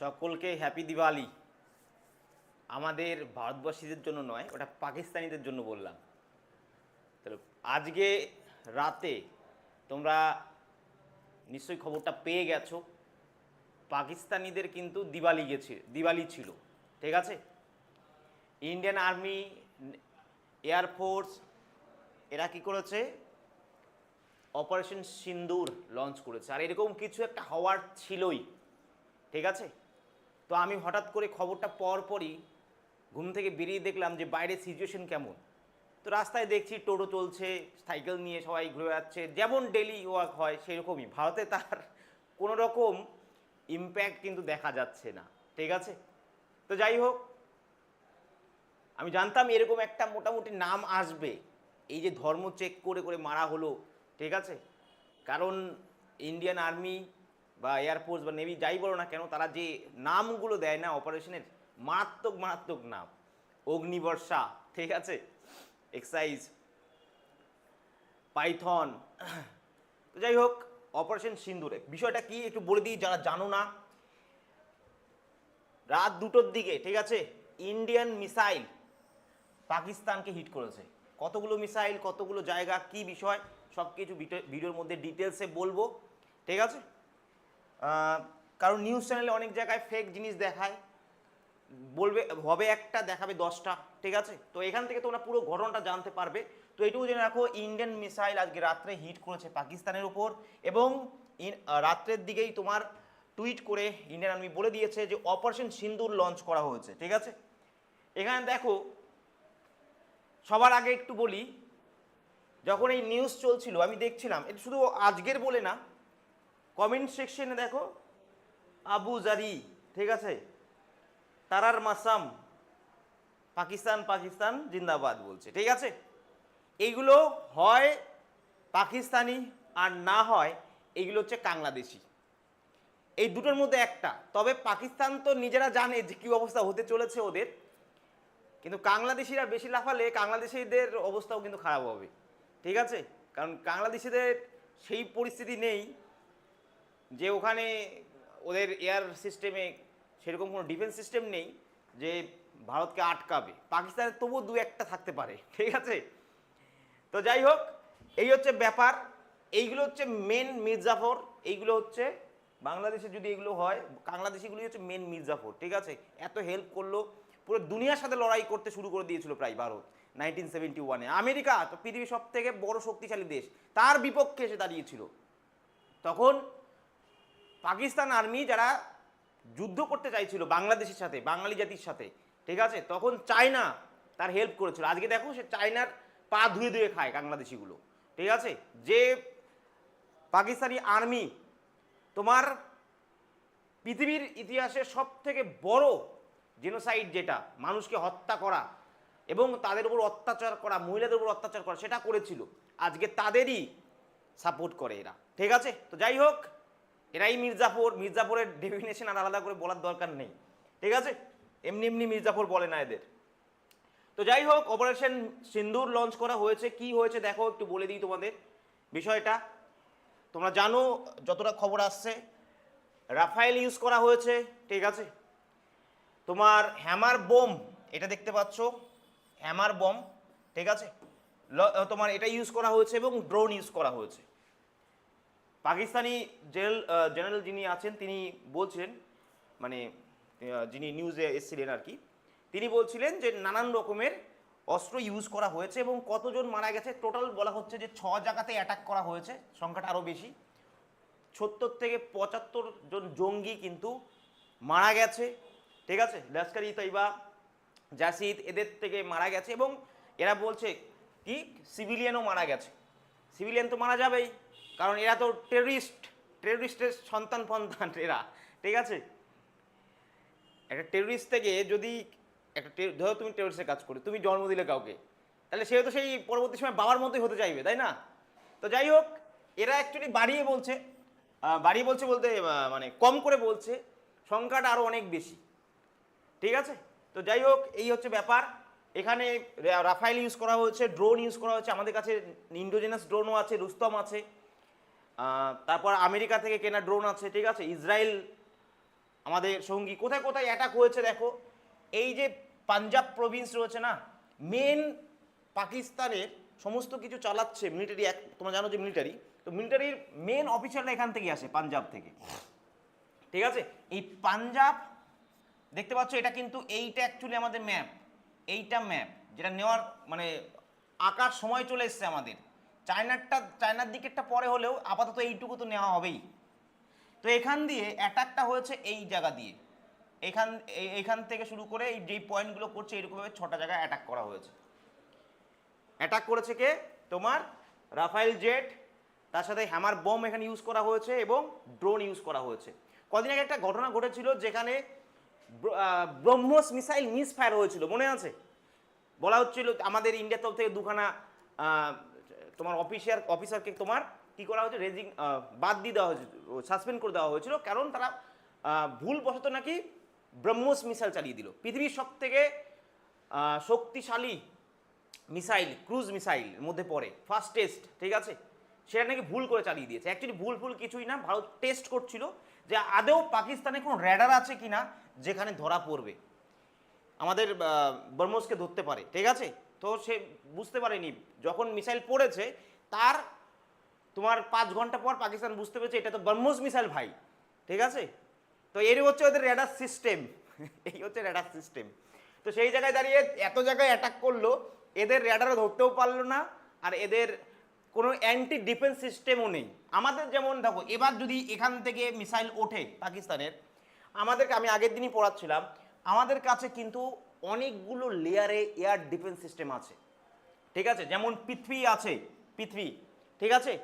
সকলকে হ্যাপি দিওয়ালি আমাদের ভারতবাসীদের জন্য নয়, ওটা পাকিস্তানিদের জন্য বললাম। তাহলে আজকে রাতে তোমরা নিশ্চয়ই খবরটা পেয়ে গেছো, পাকিস্তানিদের কিন্তু দিওয়ালি গেছে দিওয়ালি ছিল, ঠিক আছে? ইন্ডিয়ান আর্মি এয়ারফোর্স এরা কি করেছে? অপারেশন সিন্দুর লঞ্চ করেছে। আর এরকম কিছু একটা হওয়ার ছিলই, ঠিক আছে? তো আমি হঠাৎ করে খবরটা পর পরই ঘুম থেকে বেরিয়ে দেখলাম যে বাইরে সিচুয়েশন কেমন। তো রাস্তায় দেখছি টোটো চলছে, সাইকেল নিয়ে সবাই ঘুরে যাচ্ছে যেমন ডেলি ওয়ার্ক হয় সেরকমই। ভারতে তার কোনো রকম ইম্প্যাক্ট কিন্তু দেখা যাচ্ছে না, ঠিক আছে? তো যাই হোক, আমি জানতাম এরকম একটা মোটামুটি নাম আসবে। এই যে ধর্ম চেক করে করে মারা হলো, ঠিক আছে? কারণ ইন্ডিয়ান আর্মি বা এয়ারফোর্স বা নেভি যাই বলো না কেন, তারা যে নামগুলো দেয় না অপারেশনের মারাত্মক মারাত্মক নাম। অগ্নিবর্ষা, ঠিক আছে? এক্সাইজ পাইথন তো যাই হোক অপারেশন সিন্দুরে। বিষয়টা কি একটু বলে দিই, যারা জানো না, রাত দুটোর দিকে, ঠিক আছে? ইন্ডিয়ান মিসাইল পাকিস্তানকে হিট করেছে। কতগুলো মিসাইল কতগুলো জায়গা, কি বিষয় সব কিছু ভিডিওর মধ্যে ডিটেলসে বলব, ঠিক আছে? কারণ নিউজ চ্যানেলে অনেক জায়গায় ফেক জিনিস দেখায়। বলবে, হবে একটা, দেখাবে দশটা, ঠিক আছে? তো এখান থেকে তোমরা পুরো ঘটনাটা জানতে পারবে। তো এটুকু জেনে রাখো ইন্ডিয়ান মিসাইল আজকে রাত্রে হিট করেছে পাকিস্তানের উপর এবং রাত্রের দিকেই তোমার টুইট করে ইন্ডিয়ান আর্মি বলে দিয়েছে যে অপারেশন সিন্দুর লঞ্চ করা হয়েছে, ঠিক আছে? এখানে দেখো, সবার আগে একটু বলি, যখন এই নিউজ চলছিল, আমি দেখছিলাম, এটা শুধু আজকের বলে না কমেন্ট সেকশনে দেখো, আবু জারি, ঠিক আছে? তারার মাসাম, পাকিস্তান পাকিস্তান, জিন্দাবাদ বলছে, ঠিক আছে? এইগুলো হয় পাকিস্তানি আর না হয় এইগুলো হচ্ছে বাংলাদেশি। এই দুটোর মধ্যে একটা, তবে পাকিস্তান তো নিজেরা জানে যে কী অবস্থা হতে চলেছে ওদের, কিন্তু বাংলাদেশিরা বেশি লাফালে বাংলাদেশিদের অবস্থাও কিন্তু খারাপ হবে, ঠিক আছে? কারণ বাংলাদেশিদের সেই পরিস্থিতি নেই যে ওখানে ওদের এয়ার সিস্টেমে সেরকম কোনো ডিফেন্স সিস্টেম নেই যে ভারতকে আটকাবে। পাকিস্তানের তবুও দু একটা থাকতে পারে, ঠিক আছে? তো যাই হোক, এই হচ্ছে ব্যাপার। এইগুলো হচ্ছে মেন মির্জাফর, এইগুলো হচ্ছে বাংলাদেশে যদি এগুলো হয় বাংলাদেশিগুলি হচ্ছে মেন মির্জাফর, ঠিক আছে? এত হেল্প করল, পুরো দুনিয়ার সাথে লড়াই করতে শুরু করে দিয়েছিল প্রায় ভারত নাইনটিন সেভেন্টি ওয়ানে আমেরিকা তো পৃথিবীর সব থেকে বড় শক্তিশালী দেশ, তার বিপক্ষে এসে দাঁড়িয়েছিল। তখন পাকিস্তান আর্মি যারা যুদ্ধ করতে চাইছিল বাংলাদেশের সাথে, বাঙালি জাতির সাথে, ঠিক আছে? তখন চায়না তার হেল্প করেছিল। আজকে দেখো সে চায়নার পা ধুয়ে ধুয়ে খায় বাংলাদেশিগুলো, ঠিক আছে? যে পাকিস্তানি আর্মি তোমার পৃথিবীর ইতিহাসে সব থেকে বড় জেনোসাইড যেটা, মানুষকে হত্যা করা এবং তাদের উপর অত্যাচার করা, মহিলাদের উপর অত্যাচার করা, সেটা করেছিল। আজকে তাদেরই সাপোর্ট করে এরা, ঠিক আছে? তো যাই হোক এরাই মির্জাফর, মির্জাফরের ডেফিনেশন আর আলাদা করে বলার দরকার নেই। ঠিক আছে? এমনি এমনি মির্জাফর বলে না এদের। তো যাই হোক অপারেশন সিন্দুর লঞ্চ করা হয়েছে। কি হয়েছে দেখো, একটু বলে দিই তোমাদের বিষয়টা। তোমরা জানো, যতটা খবর আসছে, রাফায়েল ইউজ করা হয়েছে, ঠিক আছে? তোমার হ্যামার বোম এটা দেখতে পাচ্ছ? হ্যামার বম ঠিক আছে? তোমার এটা ইউজ করা হয়েছে এবং ড্রোন ইউজ করা হয়েছে। পাকিস্তানি জেনারেল জেনারেল যিনি আছেন, তিনি বলছেন মানে যিনি নিউজে এসেছিলেন আর কি, তিনি বলছিলেন যে নানান রকমের অস্ত্র ইউজ করা হয়েছে এবং কতজন মারা গেছে টোটাল বলা হচ্ছে যে ছ জায়গাতে অ্যাটাক করা হয়েছে, সংখ্যাটা আরও বেশি। সত্তর থেকে পঁচাত্তর জন জঙ্গি কিন্তু মারা গেছে, ঠিক আছে? লস্কর ই তৈবা জাসিদ এদের থেকে মারা গেছে এবং এরা বলছে কি? সিভিলিয়ানও মারা গেছে। সিভিলিয়ান তো মারা যাবেই। কারণ এরা তো টেররিস্ট টেররিস্টের সন্তান ফন্তান এরা, ঠিক আছে? একটা টেররিস্ট থেকে যদি একটা ধরো তুমি টেররিস্টের কাজ করে, তুমি জন্ম দিলে কাউকে, তাহলে সে তো সেই পরবর্তী সময় বাবার মতোই হতে চাইবে, তাই না? তো যাই হোক, এরা অ্যাকচুয়ালি বাড়িয়ে বলছে বাড়িয়ে বলছে বলতে মানে কম করে বলছে, সংখ্যাটা আরও অনেক বেশি, ঠিক আছে? তো যাই হোক, এই হচ্ছে ব্যাপার। এখানে রাফাইল ইউজ করা হয়েছে ড্রোন ইউজ করা হয়েছে, আমাদের কাছে ইন্ডোজেনাস ড্রোনও আছে, রুস্তম আছে। তারপর আমেরিকা থেকে কেনা ড্রোন আছে, ঠিক আছে? ইসরায়েল, আমাদের সঙ্গী, কোথায় কোথায় অ্যাটাক হয়েছে দেখো? এই যে পাঞ্জাব প্রভিন্স রয়েছে না মেন পাকিস্তানের সমস্ত কিছু চালাচ্ছে মিলিটারি এক, তোমরা জানো যে মিলিটারি তো মিলিটারির মেন অফিসাররা এখান থেকে আসে পাঞ্জাব থেকে। ঠিক আছে? এই পাঞ্জাব, দেখতে পাচ্ছ এটা কিন্তু এইটা অ্যাকচুয়ালি আমাদের ম্যাপ এইটা ম্যাপ যেটা নেওয়ার মানে আঁকার সময় চলে এসছে আমাদের। চায়নারটা, চায়নার দিকেরটা পরে হলেও আপাতত এইটুকু তো নেওয়া হবেই। তো এখান দিয়ে অ্যাটাকটা হয়েছে এই জায়গা দিয়ে। এখান এইখান থেকে শুরু করে এই যেই পয়েন্টগুলো করছে, এরকমভাবে ছটা জায়গায় অ্যাটাক করা হয়েছে। অ্যাটাক করেছে কে? তোমার রাফাইল জেট, তার সাথে হ্যামার বোম এখানে ইউজ করা হয়েছে এবং ড্রোন ইউজ করা হয়েছে। কদিন আগে একটা ঘটনা ঘটেছিল যেখানে ব্র- ব্রহ্মস মিসাইল মিস ফায়ার হয়েছিল, মনে আছে? বলা হচ্ছিল আমাদের ইন্ডিয়ার তরফ থেকে দুখানা তোমার অফিসার অফিসারকে তোমার কি করা হয়েছে রেজিং বাদ দিয়ে দেওয়া হয়েছে সাসপেন্ড করে দেওয়া হয়েছিল। কারণ তারা ভুলবশত নাকি ব্রহ্মস মিসাইল চালিয়ে দিল। পৃথিবীর সব থেকে শক্তিশালী মিসাইল ক্রুজ মিসাইল মধ্যে পড়ে। ফার্স্ট টেস্ট ঠিক আছে? সেটা নাকি ভুল করে চালিয়ে দিয়েছে। অ্যাকচুয়ালি ভুল ভুল কিছুই না, ভারত টেস্ট করছিল যে আদেও পাকিস্তানে কোনো র্যাডার আছে কিনা যেখানে ধরা পড়বে। আমাদের ব্রহ্মসকে ধরতে পারে, ঠিক আছে? তো সে বুঝতে পারেনি। যখন মিসাইল পড়েছে, তার তোমার পাঁচ ঘণ্টা পর পাকিস্তান বুঝতে পেরেছে, এটা তো ব্রহ্মস মিসাইল ভাই, ঠিক আছে? তো এর হচ্ছে ওদের র্যাডার সিস্টেম এই হচ্ছে র্যাডার সিস্টেম তো সেই জায়গায় দাঁড়িয়ে এত জায়গায় অ্যাটাক করল, এদের র্যাডারও ধরতেও পারল না, আর এদের কোনো অ্যান্টি ডিফেন্স সিস্টেমও নেই। আমাদের যেমন দেখো, এবার যদি এখান থেকে মিসাইল ওঠে পাকিস্তানের, আমাদেরকে, আমি আগের দিনই পড়াচ্ছিলাম, আমাদের কাছে কিন্তু অনেকগুলো লেয়ারে এয়ার ডিফেন্স সিস্টেম আছে। ঠিক আছে? যেমন পৃথিবী আছে, পৃথিবী। ঠিক আছে?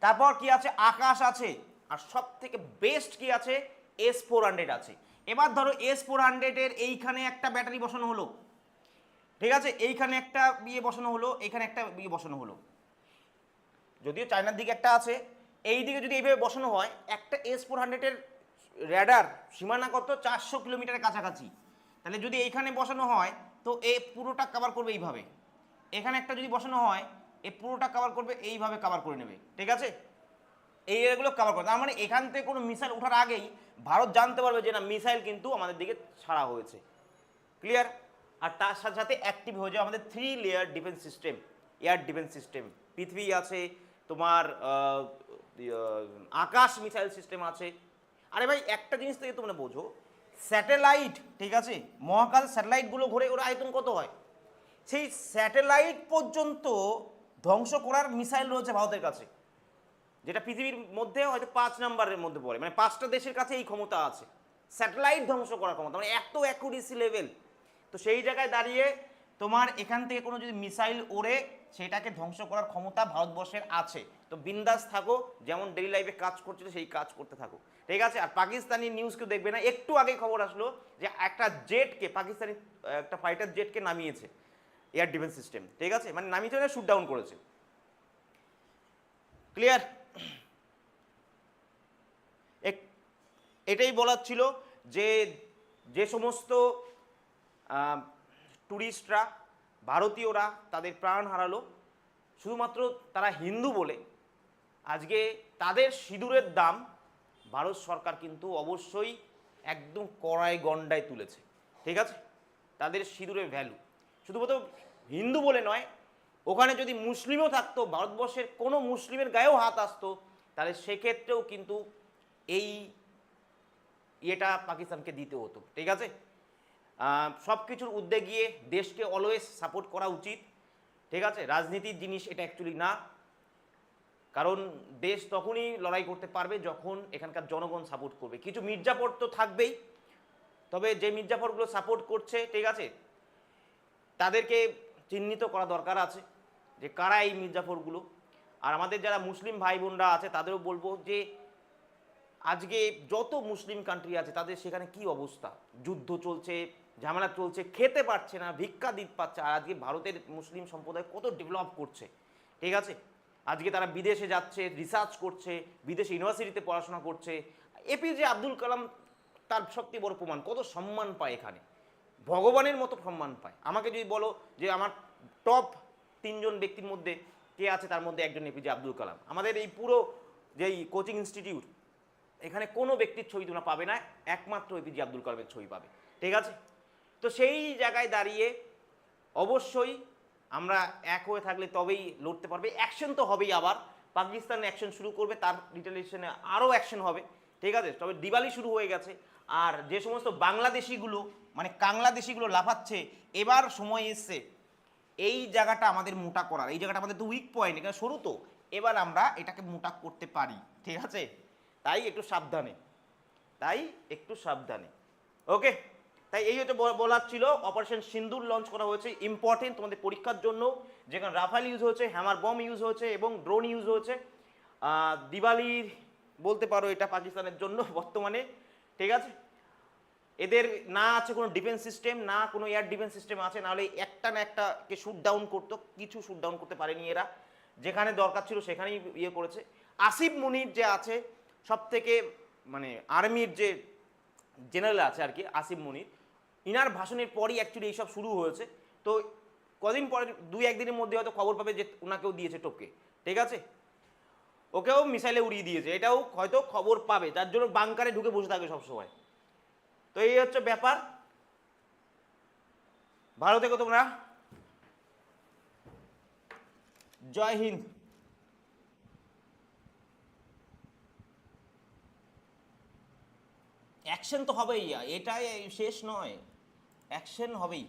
তারপর কি আছে? আকাশ আছে। আর সব থেকে বেস্ট কি আছে? এস ফোর হান্ড্রেড আছে। এবার ধরো এস ফোর হান্ড্রেডের এইখানে একটা ব্যাটারি বসানো হলো। ঠিক আছে? এইখানে একটা বিয়ে বসানো হলো, এইখানে একটা বিয়ে বসানো হলো। যদিও চায়নার দিকে একটা আছে এই দিকে যদি এইভাবে বসানো হয়, একটা এস ফোর হান্ড্রেডের র্যাডার সীমানা কত? চারশো কিলোমিটারের কাছাকাছি। তাহলে যদি এইখানে বসানো হয়, তো এ পুরোটা কভার করবে এইভাবে। এখানে একটা যদি বসানো হয়, এ পুরোটা কভার করবে, এইভাবে কভার করে নেবে। ঠিক আছে? এই এগুলো কভার করবে। তার মানে এখান থেকে কোনো মিসাইল ওঠার আগেই ভারত জানতে পারবে যে না মিসাইল কিন্তু আমাদের দিকে ছাড়া হয়েছে। ক্লিয়ার আর তার সাথে সাথে অ্যাক্টিভ হয়ে যাবে আমাদের three layer defence system air defence system পৃথিবী আছে, তোমার আকাশ মিসাইল সিস্টেম আছে। আরে ভাই, একটা জিনিস থেকে তোমরা বোঝো স্যাটেলাইট, ঠিক আছে? মহাকাল স্যাটেলাইটগুলো ঘুরে ওর আয়তন কত হয়? সেই স্যাটেলাইট পর্যন্ত ধ্বংস করার মিসাইল রয়েছে ভারতের কাছে, যেটা পৃথিবীর মধ্যে হয়তো পাঁচ নাম্বারের মধ্যে পড়ে। মানে পাঁচটা দেশের কাছে এই ক্ষমতা আছে। স্যাটেলাইট ধ্বংস করার ক্ষমতা মানে এত অ্যাকুরেসি লেভেল তো সেই জায়গায় দাঁড়িয়ে তোমার এখান থেকে কোনো যদি মিসাইল ওড়ে, সেটাকে ধ্বংস করার ক্ষমতা ভারতবর্ষের আছে। তো বিন্দাস থাকো, যেমন ডেইলি লাইফে কাজ করছিল সেই কাজ করতে থাকো। ঠিক আছে? আর পাকিস্তানি নিউজ কেউ দেখবে না। একটু আগে খবর আসলো যে একটা জেটকে পাকিস্তানি, একটা ফাইটার জেটকে নামিয়েছে এয়ার ডিফেন্স সিস্টেম ঠিক আছে? মানে নামিয়েছে মানে শুট ডাউন করেছে। ক্লিয়ার এটাই বলার ছিল যে যে সমস্ত ট্যুরিস্টরা ভারতীয়রা তাদের প্রাণ হারালো। শুধুমাত্র তারা হিন্দু বলে। আজকে তাদের সিঁদুরের দাম ভারত সরকার কিন্তু অবশ্যই একদম কড়াই গন্ডায় তুলেছে। ঠিক আছে? তাদের সিঁদুরের ভ্যালু শুধুমাত্র হিন্দু বলে নয়, ওখানে যদি মুসলিমও থাকতো, ভারতবর্ষের কোনো মুসলিমের গায়েও হাত আসতো, তাহলে সেক্ষেত্রেও কিন্তু এই ইয়েটা পাকিস্তানকে দিতে হতো। ঠিক আছে? সব কিছুর উদ্যোগে গিয়ে দেশকে অলওয়েজ সাপোর্ট করা উচিত। ঠিক আছে? রাজনীতির জিনিস এটা অ্যাকচুয়ালি না। কারণ দেশ তখনই লড়াই করতে পারবে যখন এখানকার জনগণ সাপোর্ট করবে। কিছু মির্জাফর তো থাকবেই। তবে যে মির্জাফরগুলো সাপোর্ট করছে, ঠিক আছে? তাদেরকে চিহ্নিত করা দরকার আছে যে কারা এই মির্জাফরগুলো। আর আমাদের যারা মুসলিম ভাই বোনরা আছে, তাদেরও বলব যে আজকে যত মুসলিম কান্ট্রি আছে, তাদের সেখানে কি অবস্থা? যুদ্ধ চলছে ঝামেলা চলছে, খেতে পারছে না, ভিক্ষা দিতে পারছে আর আজকে ভারতের মুসলিম সম্প্রদায় কত ডেভেলপ করছে, ঠিক আছে? আজকে তারা বিদেশে যাচ্ছে রিসার্চ করছে, বিদেশে ইউনিভার্সিটিতে পড়াশোনা করছে। এপিজে আব্দুল কালাম তার সবচেয়ে বড় প্রমাণ, কত সম্মান পায় এখানে। ভগবানের মতো সম্মান পায়। আমাকে যদি বলো যে আমার টপ তিনজন ব্যক্তির মধ্যে কে আছে, তার মধ্যে একজন এপিজে আব্দুল কালাম। আমাদের এই পুরো যেই কোচিং ইনস্টিটিউট এখানে কোনো ব্যক্তির ছবি তোমরা পাবে না, একমাত্র এপিজে আব্দুল কালামের ছবি পাবে, ঠিক আছে? তো সেই জায়গায় দাঁড়িয়ে অবশ্যই আমরা এক হয়ে থাকলে তবেই লড়তে পারবে। অ্যাকশন তো হবেই আবার। পাকিস্তান অ্যাকশন শুরু করবে, তার রিটেলিয়েশনে আরও অ্যাকশন হবে, ঠিক আছে? তবে দিওয়ালি শুরু হয়ে গেছে। আর যে সমস্ত বাংলাদেশিগুলো মানে কাংলাদেশিগুলো লাফাচ্ছে, এবার সময় এসছে। এই জায়গাটা আমাদের মোটা করার। এই জায়গাটা আমাদের তো উইক পয়েন্ট এখানে সরু তো। এবার আমরা এটাকে মোটা করতে পারি, ঠিক আছে? তাই একটু সাবধানে। তাই একটু সাবধানে। ওকে তাই এই হচ্ছে বলার ছিল অপারেশন সিন্দুর লঞ্চ করা হয়েছে ইম্পর্টেন্ট তোমাদের পরীক্ষার জন্য, যেখানে রাফাল ইউজ হয়েছে হ্যামার বম ইউজ হয়েছে, এবং ড্রোন ইউজ হয়েছে। দিওয়ালির বলতে পারো এটা পাকিস্তানের জন্য বর্তমানে, ঠিক আছে? এদের না আছে কোনো ডিফেন্স সিস্টেম না কোনো এয়ার ডিফেন্স সিস্টেম আছে, নাহলে একটা না একটাকে শুট ডাউন করতো, কিছু শুট ডাউন করতে পারেনি এরা। যেখানে দরকার ছিল সেখানেই ইয়ে করেছে। আসিফ মুনির যে আছে সব থেকে মানে আর্মির যে জেনারেল আছে আর কি, আসিফ মুনির ইনার ভাষণের পরই অ্যাকচুয়ালি এইসব শুরু হয়েছে। তো কদিন পরে, দুই একদিনের মধ্যে হয়তো খবর পাবে যে ওনাকেও দিয়েছে টপকে। ঠিক আছে? ওকেও মিসাইলে উড়িয়ে দিয়েছে। এটাও হয়তো খবর পাবে। যার জন্য বাংকারে ঢুকে বসে থাকবে সবসময়। তো এই হচ্ছে ব্যাপার। ভালো থেকো তোমরা জয় হিন্দ। অ্যাকশন তো হবেই এটাই শেষ নয়। অ্যাকশন হবেই।